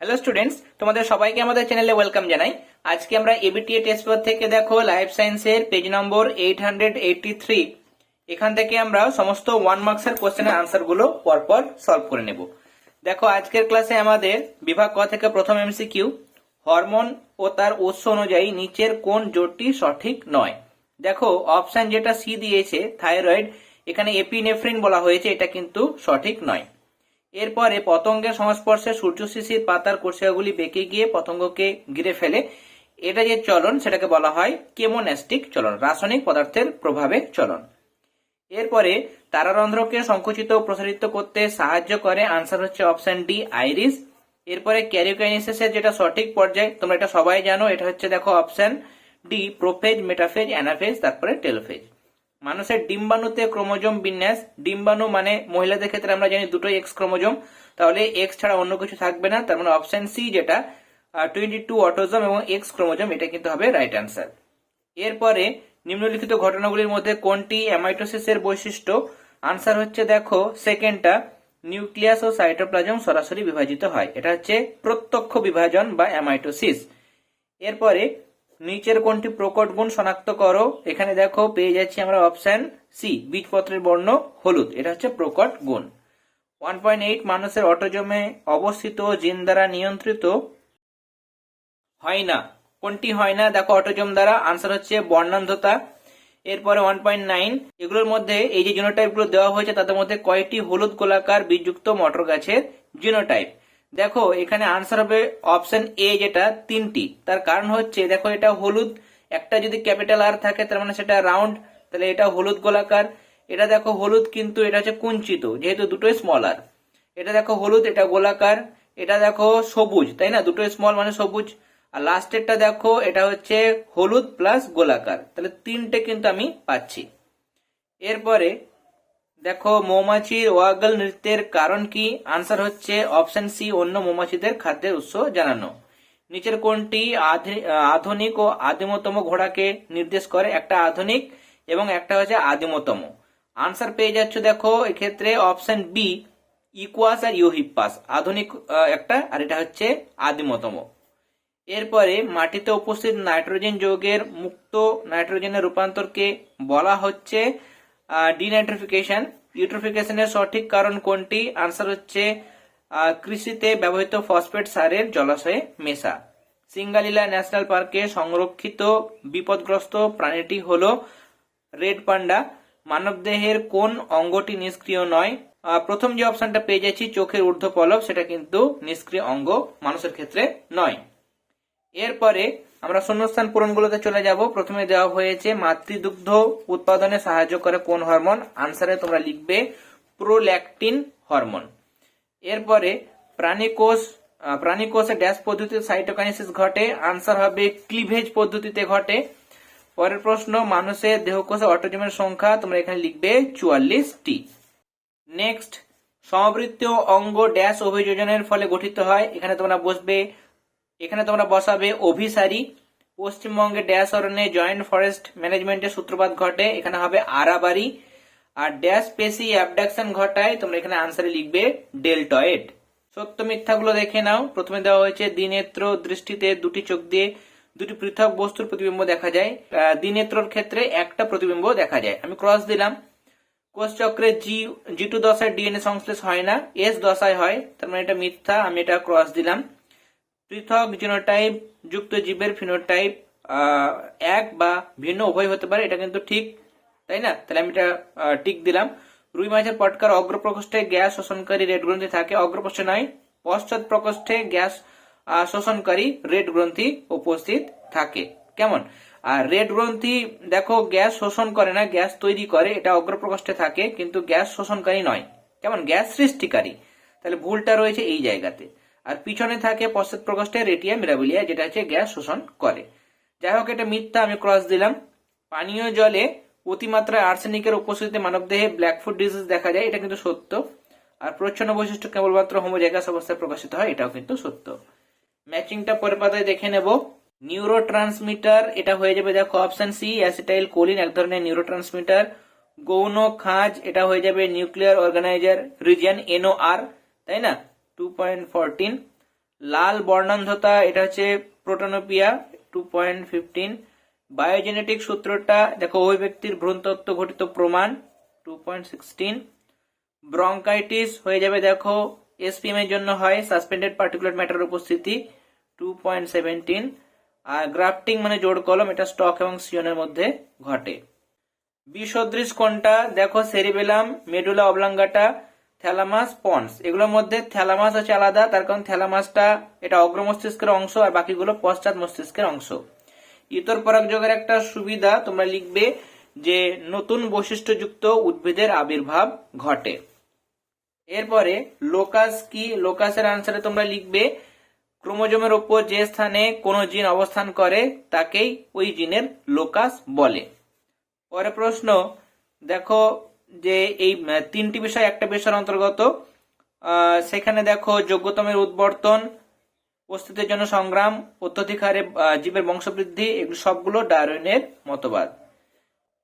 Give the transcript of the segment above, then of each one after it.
Hello students তোমাদের সবাইকে আমাদের চ্যানেলে ওয়েলকাম জানাই। আজকে আমরা এবিটিএ টেস্ট পেপার থেকে দেখো লাইফ সায়েন্সের page number eight hundred eighty three এখান থেকে আমরা সমস্ত ওয়ান মার্কসের কোশ্চেনের আনসারগুলো পরপর সলভ করে নেব। দেখো, আজকের ক্লাসে আমাদের বিভাগ ক থেকে প্রথম এমসিকিউ হরমোন ও তার উৎস অনুযায়ী নিচের কোন জোটটি সঠিক নয়। দেখো অপশন যেটা সি দিয়েছে থাইরয়েড এখানে এপিনেফ্রিন বলা হয়েছে, এটা কিন্তু সঠিক নয়। এরপরে পতঙ্গের সংস্পর্শে সূর্য শিশির পাতার কোষিকাগুলি বেঁকে গিয়ে পতঙ্গকে ঘিরে ফেলে। এটা যে চলন, সেটাকে বলা হয় কেমোন্যাস্টিক চলন, রাসায়নিক পদার্থের প্রভাবে চলন। এরপরে তারারন্ধ্রকে সংকুচিত প্রসারিত করতে সাহায্য করে আনসার হচ্ছে অপশন ডি, আইরিস। এরপরে ক্যারিওকাইনেসিসের যেটা সঠিক পর্যায়ে, তোমরা এটা সবাই জানো, এটা হচ্ছে দেখো option D, prophase, metaphase, anaphase, তারপরে টেলোফেজ। মানুষের ডিম্বাণুতে ক্রোমোজোম বিন্যাস, ডিম্বাণু মানে মহিলাদের ক্ষেত্রে আমরা জানি দুটোই এক্স ক্রোমোজোম, তাহলে এক্স ছাড়া অন্য কিছু থাকবে না, তার মানে অপশন সি যেটা টোয়েন্টি টু অটোজোম এবং এক্স ক্রোমোজোম, এটা কিন্তু হবে রাইট অ্যান্সার এরপরে নিম্নলিখিত ঘটনাগুলির মধ্যে কোনটি অ্যামাইটোসিসের বৈশিষ্ট্য? আনসার হচ্ছে দেখো সেকেন্ডটা নিউক্লিয়াস ও সাইটোপ্লাজম সরাসরি বিভাজিত হয়, এটা হচ্ছে প্রত্যক্ষ বিভাজন বা অ্যামাইটোসিস এরপরে নিচের কোনটি প্রকট গুণ শনাক্ত করো। এখানে দেখো, পেয়ে যাচ্ছি আমরা অপশন সি বীজপত্রের বর্ণ হলুদ। এটা হচ্ছে প্রকট গুণ। ওয়ান পয়েন্ট এইট মানুষের অটোজমে অবস্থিত জিন দ্বারা নিয়ন্ত্রিত হয় না। কোনটি হয় না? দেখো অটোজম দ্বারা। আনসার হচ্ছে বর্ণান্ধতা। এরপরে ওয়ান পয়েন্ট নাইন এগুলোর মধ্যে এই যে জিনোটাইপগুলো দেওয়া হয়েছে, তাদের মধ্যে কয়েকটি হলুদ গোলাকার বীজযুক্ত মটর গাছের জিনোটাইপ দেখো, এখানে আনসার হবে অপশন এ যেটা তিনটি। তার কারণ হচ্ছে, দেখো, এটা হলুদ, একটা যদি ক্যাপিটাল আর থাকে, তার মানে সেটা রাউন্ড তাহলে এটা হলুদ গোলাকার। এটা দেখো হলুদ, কিন্তু এটা হচ্ছে কুঞ্চিত, যেহেতু দুটোই স্মল আর এটা দেখো হলুদ, এটা গোলাকার। এটা দেখো সবুজ, তাই না? দুটোই স্মল মানে সবুজ। আর লাস্টেরটা দেখো, এটা হচ্ছে হলুদ প্লাস গোলাকার। তাহলে তিনটে কিন্তু আমি পাচ্ছি। এরপরে দেখো, মৌমাছির ওয়াগল নৃত্যের কারণ কি? আনসার হচ্ছে অপশন সি অন্য মৌমাছিদের খাদ্যের উৎস জানানো। নিচের কোনটি আধি- আধুনিক ও আদিমতম ঘোড়াকে নির্দেশ করে একটা আধুনিক এবং একটা হচ্ছে আদিমতম। আনসার পেয়ে যাচ্ছ দেখো, এক্ষেত্রে অপশন বি ইকুয়াস আর ইউহিপাস আধুনিক একটা আর এটা হচ্ছে আদিমতম। এরপরে মাটিতে উপস্থিত নাইট্রোজেন যৌগের মুক্ত নাইট্রোজেনের রূপান্তরকে বলা হচ্ছে ডিনাইট্রিফিকেশন ইউট্রিফিকেশনের সঠিক কারণ কোনটি? আনসার হচ্ছে কৃষিতে ব্যবহৃত ফসফেট সারের জলাশয়ে মেশা। সিঙ্গালীলা ন্যাশনাল পার্কে সংরক্ষিত বিপদগ্রস্ত প্রাণীটি হল রেড পান্ডা। মানবদেহের কোন অঙ্গটি নিষ্ক্রিয় নয়? প্রথম যে অপশনটা পেয়ে যাচ্ছি, চোখের ঊর্ধ্ব পলব সেটা কিন্তু নিষ্ক্রিয় অঙ্গ মানুষের ক্ষেত্রে নয়। এরপরে আমরা শূন্যস্থান পূরণগুলোতে চলে যাব। প্রথমে দেওয়া হয়েছে মাতৃদুগ্ধ উৎপাদনে সাহায্য করে কোন হরমোন? আনসারে তোমরা লিখবে প্রোল্যাকটিন হরমোন এরপরে প্রাণীকোষ আহ, প্রাণীকোষে ড্যাশ পদ্ধতিতে সাইটোকাইনেসিস ঘটে আনসার হবে ক্লিভেজ পদ্ধতিতে ঘটে। পরের প্রশ্ন মানুষের দেহকোষে অটোজমের সংখ্যা তোমরা এখানে লিখবে চুয়াল্লিশটি। নেক্সট সমবৃত্তীয় অঙ্গ ড্যাশ অভিযোজনের ফলে গঠিত হয়। এখানে তোমরা বসবে এখানে তোমরা বসাবে অভিসারী পশ্চিমবঙ্গে ড্যাশ অরণ্যে জয়েন্ট ফরেস্ট ম্যানেজমেন্টের সূত্রপাত ঘটে এখানে হবে আরাবারি। আর ড্যাশ পেশি অ্যাবডাকশন ঘটায় তোমরা এখানে আনসারে লিখবে ডেল্টয়েড। সত্য মিথ্যাগুলো দেখে নাও। প্রথমে দেওয়া হয়েছে দ্বিনেত্র দৃষ্টিতে দুটি চোখ দিয়ে দুটি পৃথক বস্তুর প্রতিবিম্ব দেখা যায়। আহ, দ্বিনেত্রর ক্ষেত্রে একটা প্রতিবিম্ব দেখা যায়। আমি ক্রস দিলাম। কোষ চক্রে জি জি টু দশায় ডিএনএ সংশ্লেষ হয় না এস দশায় হয়। তার মানে এটা মিথ্যা আমি এটা ক্রস দিলাম। পৃথক জিনোটাইপ যুক্ত জীবের ফিনোটাইপ এক বা ভিন্ন উভয় হতে পারে, এটা কিন্তু ঠিক, তাই না? তাহলে আমি এটা টিক দিলাম। রুই মাছের পটকার অগ্রপ্রকোষ্ঠে গ্যাস শোষণকারী রেড গ্রন্থি থাকে, অগ্রপ্রকোষ্ঠে নয়, পশ্চাৎ প্রকোষ্ঠে গ্যাস শোষণকারী রেড গ্রন্থি উপস্থিত থাকে, কেমন? আর রেড গ্রন্থি, দেখো, গ্যাস শোষণ করে না, গ্যাস তৈরি করে, এটা অগ্রপ্রকোষ্ঠে থাকে, কিন্তু গ্যাস শোষণকারী নয়, কেমন? গ্যাস সৃষ্টিকারী। তাহলে ভুলটা রয়েছে এই জায়গাতে। পিছনে থাকে পশ্চাৎ প্রকোষ্ঠে রেটিয়া মিরাবিলিয়া, যেটা হচ্ছে গ্যাস শোষণ করে। যাই হোক, এটা মিথ্যা, আমি ক্রস দিলাম। পানীয় জলে অতিমাত্রায় আর্সেনিকের উপস্থিতিতে মানবদেহে ব্ল্যাকফুট ডিজিজ দেখা যায়, এটা কিন্তু সত্য। আর প্রচ্ছন্ন বৈশিষ্ট্য কেবলমাত্র হোমোজাইগাস অবস্থায় প্রকাশিত হয়, এটাও কিন্তু সত্য। ম্যাচিংটা পরের পাতায় দেখে নেব। নিউরো ট্রান্সমিটার এটা হয়ে যাবে দেখো অপশন সি অ্যাসিটাইল কোলিন এক ধরনের নিউরো ট্রান্সমিটার গৌণ খাঁজ, এটা হয়ে যাবে নিউক্লিয়ার অর্গানাইজার রিজিয়ন এনওআর তাই না? টু পয়েন্ট ফোরটিন লাল বর্ণান্ধতা, এটা হচ্ছে protanopia two point fifteen biogenetic সূত্রটা, দেখো, ওই ব্যক্তির ভ্রূণতত্ত্ব ঘটিত প্রমাণ টু পয়েন্ট সিক্সটিন ব্রঙ্কাইটিস হয়ে যাবে, দেখো এসপিএম এর জন্য হয় সাসপেন্ডেড পার্টিকুলার ম্যাটার উপস্থিতি টু পয়েন্ট সেভেন্টিন আর গ্রাফটিং মানে জোড় কলম, এটা স্টক এবং সিয়নের মধ্যে ঘটে। বিসদৃশ কোনটা দেখো cerebellum medulla oblongata thalamus pons এগুলোর মধ্যে থ্যালামাস আছে আলাদা, তার কারণ থ্যালামাসটা এটা অগ্র মস্তিষ্কের অংশ আর বাকিগুলো পশ্চাৎ মস্তিষ্কের অংশ। ইতর পরাগযোগের একটা সুবিধা, তোমরা লিখবে যে নতুন বৈশিষ্ট্যযুক্ত উদ্ভিদের আবির্ভাব ঘটে। এরপরে লোকাস কি? লোকাসের আনসারে তোমরা লিখবে, ক্রোমোজোমের ওপর যে স্থানে কোনো জিন অবস্থান করে, তাকেই ওই জিনের লোকাস বলে। পরে প্রশ্ন, দেখো যে এই তিনটি বিষয়, একটা বিষয়ের অন্তর্গত সেখানে দেখো যোগ্যতমের উদ্বর্তন, অস্তিত্বের জন্য সংগ্রাম অত্যধিক হারে জীবের বংশবৃদ্ধি, এগুলো সবগুলো ডারউইনের মতবাদ।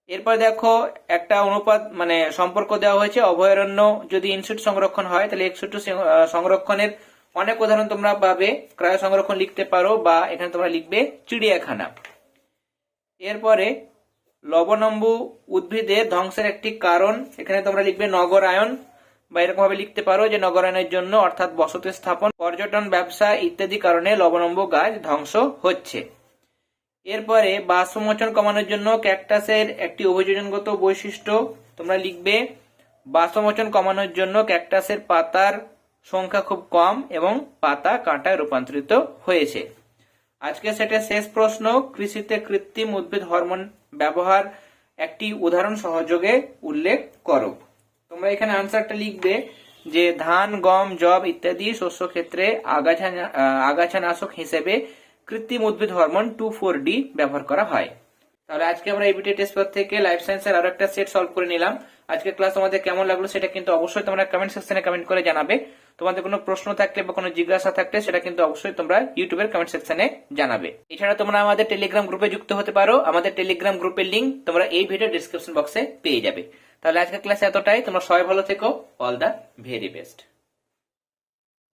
এরপর দেখো একটা অনুপাত মানে সম্পর্ক দেওয়া হয়েছে, অভয়ারণ্য যদি ইনস্টিটিউট সংরক্ষণ হয়, তাহলে এক্সিটিউট সংরক্ষণের অনেক উদাহরণ তোমরা পাবে, ক্রায় সংরক্ষণ লিখতে পারো বা এখানে তোমরা লিখবে চিড়িয়াখানা। এরপরে লবণম্বু উদ্ভিদের ধ্বংসের একটি কারণ, এখানে তোমরা লিখবে নগরায়ন, বা এরকম ভাবে লিখতে পারো যে নগরায়নের জন্য অর্থাৎ বসতি স্থাপন, পর্যটন, ব্যবসা ইত্যাদি কারণে লবণম্বু গাছ ধ্বংস হচ্ছে। এরপরে বাষ্পমোচন কমানোর জন্য ক্যাকটাসের একটি অভিযোজনগত বৈশিষ্ট্য, তোমরা লিখবে, বাষ্পমোচন কমানোর জন্য ক্যাকটাসের পাতার সংখ্যা খুব কম এবং পাতা কাঁটায় রূপান্তরিত হয়েছে। আজকে সেটা শেষ প্রশ্ন, কৃষিতে কৃত্রিম উদ্ভিদ হরমোন ব্যবহার একটি উদাহরণ সহযোগে উল্লেখ করো। তোমরা এখানে আনসারটা লিখবে যে ধান, গম জব ইত্যাদি শস্য ক্ষেত্রে আগাছা আগাছানাশক হিসেবে কৃত্রিম উদ্ভিদ হরমোন টু ফোর ডি ব্যবহার করা হয়। তাহলে আজকে আমরা এবিটি টেস্ট থেকে লাইফ সায়েন্সের আরও একটা সেট সলভ করে নিলাম। আজকে ক্লাস তোমাদের কেমন লাগল সেটা কিন্তু অবশ্যই তোমরা কমেন্ট সেকশনে কমেন্ট করে জানাবে। তোমাদের কোনো প্রশ্ন থাকলে বা কোনো জিজ্ঞাসা থাকলে সেটা কিন্তু অবশ্যই তোমরা ইউটিউবের কমেন্ট সেকশনে জানাবে। এছাড়া তোমরা আমাদের টেলিগ্রাম গ্রুপে যুক্ত হতে পারো। আমাদের টেলিগ্রাম গ্রুপের লিঙ্ক তোমরা এই ভিডিও ডিসক্রিপশন বক্সে পেয়ে যাবে। তাহলে আজকের ক্লাস এতটাই। তোমরা সবাই ভালো থেকো। All the very best